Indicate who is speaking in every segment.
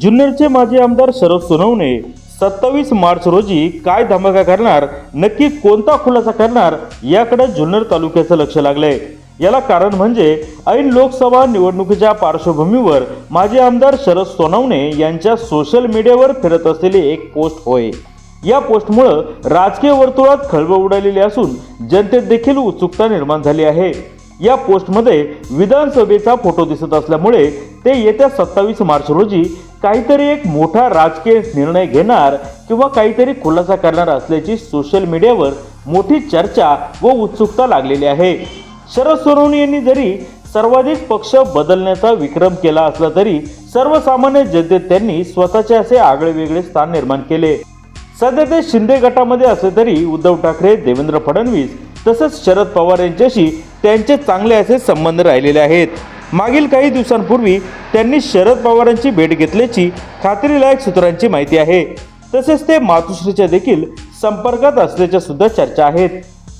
Speaker 1: जुन्नरचे माजी आमदार शरद सोनवणे सत्तावीस मार्च रोजी काय धमाका करणार नक्की कोणता खुलासा करणार याकडे जुन्नर तालुक्याचं लक्ष लागलंय याला कारण म्हणजे ऐन लोकसभा निवडणुकीच्या पार्श्वभूमीवर माजी आमदार शरद सोनवणे यांच्या सोशल मीडियावर फिरत असलेली एक पोस्ट होय. या पोस्टमुळं राजकीय वर्तुळात खळबळ उडालेली असून जनतेत देखील उत्सुकता निर्माण झाली आहे. या पोस्टमध्ये विधानसभेचा फोटो दिसत असल्यामुळे ते येत्या सत्तावीस मार्च रोजी काहीतरी एक मोठा राजकीय निर्णय घेणार किंवा काहीतरी खुलासा करणार असल्याची सोशल मीडियावर मोठी चर्चा व उत्सुकता लागलेली आहे. शरद सोनवणे यांनी जरी सर्वाधिक पक्ष बदलण्याचा विक्रम केला असला तरी सर्वसामान्य जनतेत त्यांनी स्वतःचे असे आगळे वेगळे स्थान निर्माण केले. सध्या ते शिंदे गटामध्ये असले तरी उद्धव ठाकरे देवेंद्र फडणवीस तसंच शरद पवार यांच्याशी त्यांचे चांगले असे संबंध राहिलेले आहेत. मागील काही दिवसांपूर्वी त्यांनी शरद पवारांची भेट घेतल्याची खात्रीलायक सूत्रांची माहिती आहे. तसेच ते मातुश्रीच्या देखील संपर्कात असल्याच्या सुद्धा चर्चा आहेत.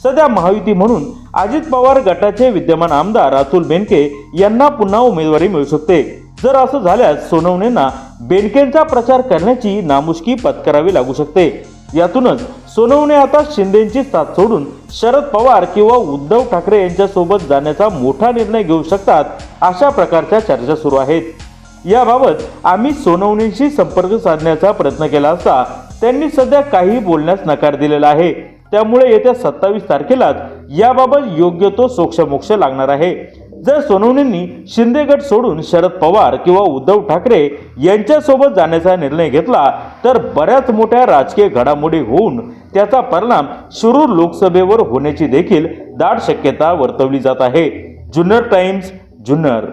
Speaker 1: सध्या महायुती म्हणून अजित पवार गटाचे विद्यमान आमदार अतुल बेनके यांना पुन्हा उमेदवारी मिळू शकते. जर असं झाल्यास सोनवणेंना बेनकेंचा प्रचार करण्याची नामुष्की पत्करावी लागू शकते. यातूनच सोनवणे आता शिंदेची साथ सोडून शरद पवार किंवा उद्धव ठाकरे यांच्यासोबत जाण्याचा मोठा निर्णय घेऊ शकतात अशा प्रकारच्या चर्चा सुरू आहेत. याबाबत आम्ही सोनवणींशी संपर्क साधण्याचा प्रयत्न केला असता त्यांनी सध्या काही बोलण्यास नकार दिलेला आहे. त्यामुळे येत्या सत्तावीस तारखेलाच याबाबत योग्य तो सोक्षमोक्ष लागणार आहे. जर सोनवणेंनी शिंदे गट सोडून शरद पवार किंवा उद्धव ठाकरे यांच्यासोबत जाण्याचा निर्णय घेतला तर बऱ्याच मोठ्या राजकीय घडामोडी होऊन त्याचा परिणाम शिरूर लोकसभेवर होण्याची देखील दाट शक्यता वर्तवली जात आहे. जुन्नर टाइम्स जुन्नर.